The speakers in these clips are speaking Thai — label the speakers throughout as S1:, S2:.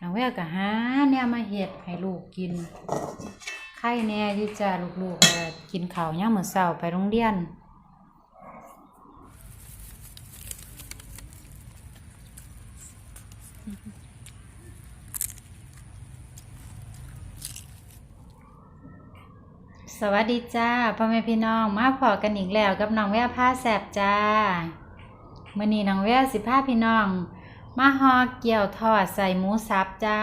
S1: น้องแววก็หาแนวมาเฮ็ดให้ลูกกิน ไข่แน่ที่จะลูกๆก,กินข้าวยามมื้อเช้าไปโรงเรียนสวัสดีจ้าพ่อแม่พี่น้องมาพอกันอีกแล้วกับน้องแววผ้าแสบจ้ามื่อนี้น้องแววสิพาพี่น้อง มาฮอเกี่ยวทอดใส่หมูสับจ้า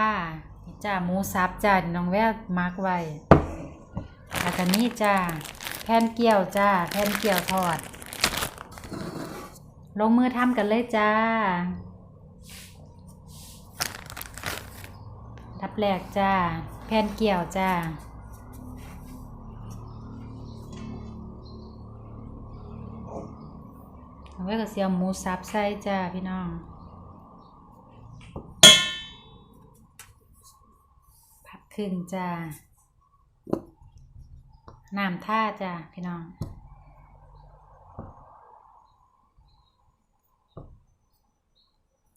S1: นี่จ้าหมูสับจ้าน้องแววมักไว้แล้วก็นี่จ้าแผ่นเกี่ยวจ้าแผ่นเกี่ยวทอด ลงมือทำกันเลยจ้าทับแรกจ้าแผ่นเกี่ยวจ้าเวกับเสียหมูสับใส่จ้าพี่น้อง ผัดครึ่งจ้าน้ำท่าจ้าพี่น้อง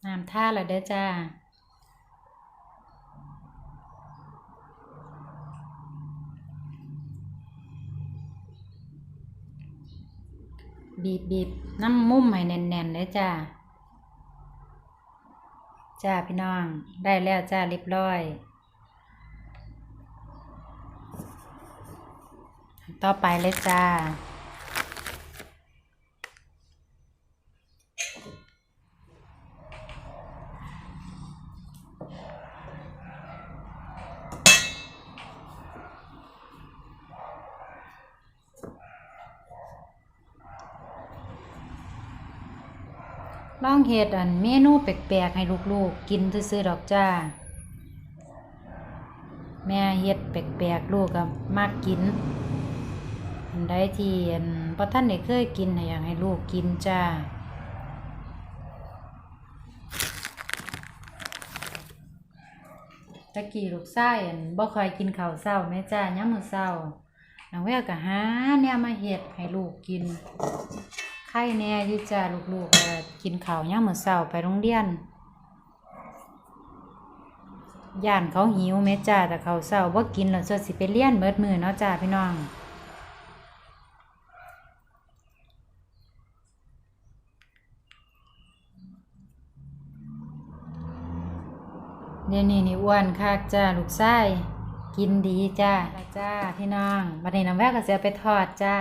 S1: น้ำท่าแล้วเด้อจ้าบีบบีบน้ำมุ้มให้แน่นๆเลยจ้า จ้าพี่น้อง ได้แล้วจ้าเรียบร้อย ต่อไปเลยจ้า ลองเฮ็ดอันเมนูแปลกๆ ให้ลูกๆ กินซื่อๆดอกจ้า แม่เฮ็ดแปลกๆ ลูกก็มักกิน อันใดที่อันบ่ทันได้เคยกินให้อยากให้ลูกกินจ้าตะกี้ลูกชายอันบ่คอยกินข้าวเช้าแม่จ้ายามมื้อเช้าน้องแววก็หาแนวมาเฮ็ดให้ลูกกินไข่แน่ยู่จ้าลูกๆก,กินข้าวยามมื้อเช้าไปโรงเรียนย่านเขาหิวแม่จ้าแต่เขาวเช้าบ่กินแล้วจะสิไปเรียนเบิดมือเนาะจ้าพี่น้อง เดี๋ยวนี้นี่อ้วนคักจ้าลูกไส้กินดีจ้าจ้าพี่น้องบัดนี้น้ำแววก็สิเอาไปทอดจ้า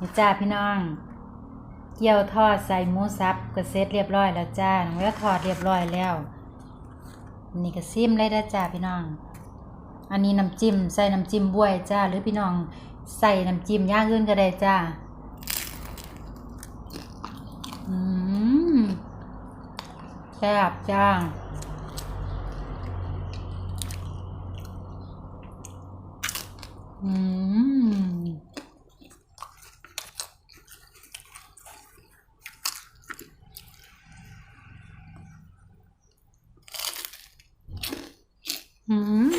S1: นี่จ้าพี่น้อง เกี่ยวทอดใส่หมูสับก็เสร็จเรียบร้อยแล้วจ้าน้องแววทอดเรียบร้อยแล้ว นี่ก็ซิมเลยนะจ้าพี่น้อง อันนี้น้ำจิ้มใส่น้ำจิ้มบ้วยจ้า หรือพี่น้องใส่น้ำจิ้มย่างอื่นก็ได้จ้าอืมแซ่บจ้าอืม อืม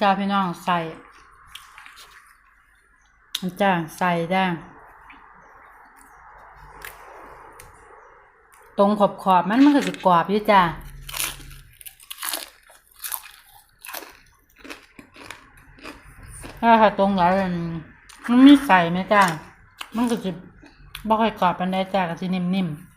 S1: จ้าพี่น้องใส่จ้าใส่จ้ตรงขอบขอบมันมันก็จะกรอบอยู่จ้าถ้าค่ะตรงไหนมันมันมีใส่ไหมจ้ามันก็จะบ่ค่อยกรอบปันได้จ้าก็จะนิ่มๆ